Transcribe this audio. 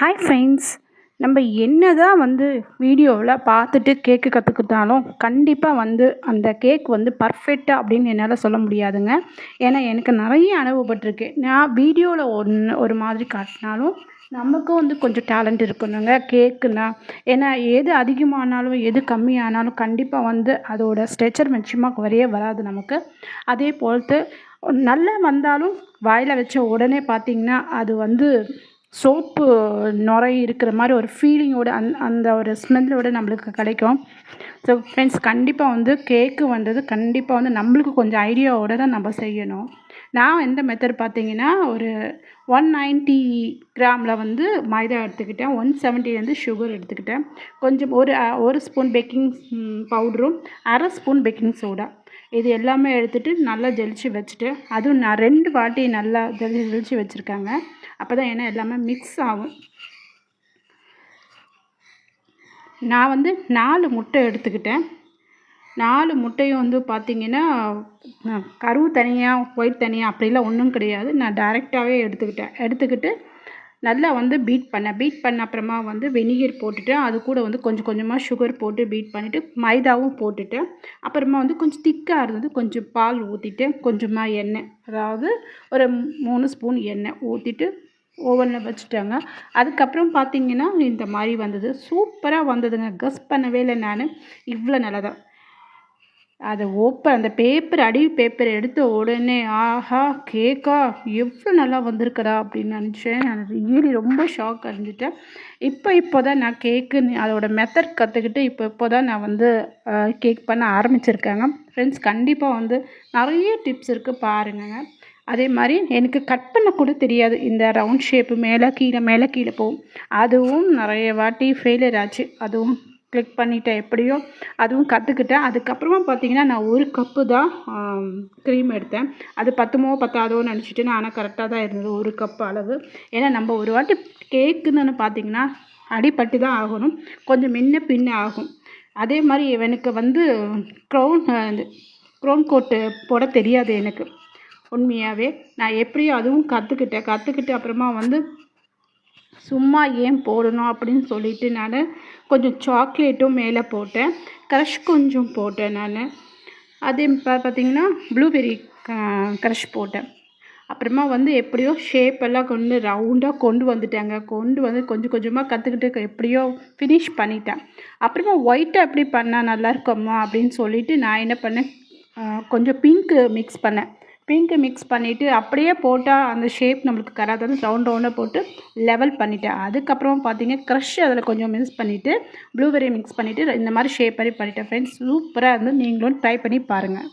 Hi friends நம்ம என்ன தான் வந்து வீடியோவில் பார்த்துட்டு கேக்கு கற்றுக்கிட்டாலும் கண்டிப்பாக வந்து அந்த கேக் வந்து பர்ஃபெக்டாக அப்படின்னு என்னால் சொல்ல முடியாதுங்க. ஏன்னா எனக்கு நிறைய அனுபவப்பட்டிருக்கு. நான் வீடியோவில் ஒன்று ஒரு மாதிரி காட்டினாலும் நமக்கும் வந்து கொஞ்சம் டேலண்ட் இருக்கணுங்க கேக்குன்னா ஏன்னா எது அதிகமானாலும் எது கம்மியானாலும் கண்டிப்பாக வந்து அதோட ஸ்ட்ரெச்சர் நிச்சயமாக வரையே வராது நமக்கு. அதே போலத்து நல்லா வந்தாலும் வாயில் வச்ச உடனே பார்த்திங்கன்னா அது வந்து சோப்பு நுரை இருக்கிற மாதிரி ஒரு ஃபீலிங்கோட அந் அந்த ஒரு ஸ்மெல்லோட நம்மளுக்கு கிடைக்கும். ஸோ ஃப்ரெண்ட்ஸ் கண்டிப்பாக வந்து கேக்கு வந்தது கண்டிப்பாக வந்து நம்மளுக்கு கொஞ்சம் ஐடியாவோட தான் நம்ம செய்யணும். நான் எந்த மெத்தட் பார்த்தீங்கன்னா ஒரு ஒன் நைன்ட்டி கிராமில் வந்து மைதா எடுத்துக்கிட்டேன். ஒன் செவன்ட்டிலேருந்து சுகர் எடுத்துக்கிட்டேன். கொஞ்சம் ஒரு ஒரு ஸ்பூன் பேக்கிங் பவுடரும் அரை ஸ்பூன் பேக்கிங் சோடா இது எல்லாமே எடுத்துகிட்டு நல்லா ஜெலிச்சு வச்சுட்டு அதுவும் நான் ரெண்டு வாட்டி நல்லா ஜெலி ஜெலிச்சு வச்சுருக்காங்க. அப்போ தான் ஏன்னா எல்லாமே மிக்ஸ் ஆகும். நான் வந்து நாலு முட்டை எடுத்துக்கிட்டேன். நாலு முட்டையும் வந்து பார்த்திங்கன்னா கருவு தனியாக ஒயிட் தனியாக அப்படிலாம் ஒன்றும் கிடையாது. நான் டைரெக்டாகவே எடுத்துக்கிட்டேன். எடுத்துக்கிட்டு நல்லா வந்து பீட் பண்ணேன். பீட் பண்ண அப்புறமா வந்து வெனிகர் போட்டுட்டு அது கூட வந்து கொஞ்சம் கொஞ்சமாக சுகர் போட்டு பீட் பண்ணிவிட்டு மைதாவும் போட்டுட்டு அப்புறமா வந்து கொஞ்சம் திக்காக இருந்தது. கொஞ்சம் பால் ஊற்றிட்டு கொஞ்சமாக எண்ணெய் அதாவது ஒரு மூணு ஸ்பூன் எண்ணெய் ஊற்றிட்டு ஓவனில் வச்சுட்டாங்க. அதுக்கப்புறம் பார்த்தீங்கன்னா இந்த மாதிரி வந்தது. சூப்பராக வந்ததுங்க. கஸ் பண்ணவே இல்லை நான். இவ்வளோ நல்லதாக அதை ஓப்பன் அந்த பேப்பர் அடி பேப்பர் எடுத்த உடனே ஆஹா கேக்கா எவ்வளோ நல்லா வந்திருக்குடா அப்படின்னு நினச்சேன். நான் ரியலி ரொம்ப ஷாக் அடைஞ்சிட்டேன். இப்போ இப்போ தான் நான் கேக்கு அதோட மெத்தட் கற்றுக்கிட்டு இப்போ இப்போ தான் நான் வந்து கேக் பண்ண ஆரம்பிச்சிருக்கேங்க. ஃப்ரெண்ட்ஸ் கண்டிப்பாக வந்து நிறைய டிப்ஸ் இருக்குது பாருங்கள் அதே மாதிரி எனக்கு கட் பண்ண கூட தெரியாது. இந்த ரவுண்ட் ஷேப்பு மேலே கீழே மேலே கீழே போகும். அதுவும் நிறைய வாட்டி ஃபெயிலியர் ஆச்சு. அதுவும் கிளிக் பண்ணிட்டேன் எப்படியோ. அதுவும் கற்றுக்கிட்டேன் அதுக்கப்புறமா பார்த்தீங்கன்னா நான் ஒரு கப்பு தான் க்ரீம் எடுத்தேன். அது பத்துமோ பத்தாதோன்னு நினச்சிட்டு நான் ஆனால் கரெக்டாக தான் இருந்தது ஒரு கப் அளவு. ஏன்னா நம்ம ஒரு வாட்டி கேக்குன்னு பார்த்தீங்கன்னா அடிப்பட்டு தான் ஆகணும். கொஞ்சம் முன்ன பின்ன ஆகும். அதே மாதிரி எனக்கு வந்து க்ரௌன் க்ரௌன் கோட்டு போட தெரியாது எனக்கு. உண்மையாகவே நான் எப்படியோ அதுவும் கற்றுக்கிட்டேன் கற்றுக்கிட்டு அப்புறமா வந்து சும்மா ஏன் போடணும் அப்படின்னு சொல்லிட்டு நான் கொஞ்சம் சாக்லேட்டும் மேலே போட்டேன். க்ரஷ் கொஞ்சம் போட்டேன் நான். அதே பார்த்திங்கன்னா ப்ளூபெர்ரி க்ரஷ் போட்டேன். அப்புறமா வந்து எப்படியோ ஷேப் எல்லாம் கொண்டு ரவுண்டாக கொண்டு வந்துட்டாங்க. கொண்டு வந்து கொஞ்சம் கொஞ்சமாக கற்றுக்கிட்டு எப்படியோ ஃபினிஷ் பண்ணிட்டேன். அப்புறமா ஒயிட்டை எப்படி பண்ணால் நல்லா இருக்குமா அப்படின்னு சொல்லிவிட்டு நான் என்ன பண்ணேன்? கொஞ்சம் பிங்க்கு மிக்ஸ் பண்ணேன். பிங்க்கு மிக்ஸ் பண்ணிவிட்டு அப்படியே போட்டால் அந்த ஷேப் நம்மளுக்கு கராது ரவுண்ட் ரவுண்டாக போட்டு லெவல் பண்ணிவிட்டேன் அதுக்கப்புறம் பார்த்தீங்க க்ரஷ் அதில் கொஞ்சம் மிக்ஸ் பண்ணிவிட்டு ப்ளூபெரி மிக்ஸ் பண்ணிவிட்டு இந்த மாதிரி ஷேப் மாதிரி பண்ணிவிட்டேன் ஃப்ரெண்ட்ஸ் சூப்பராக இருந்து நீங்களும் ட்ரை பண்ணி பாருங்கள்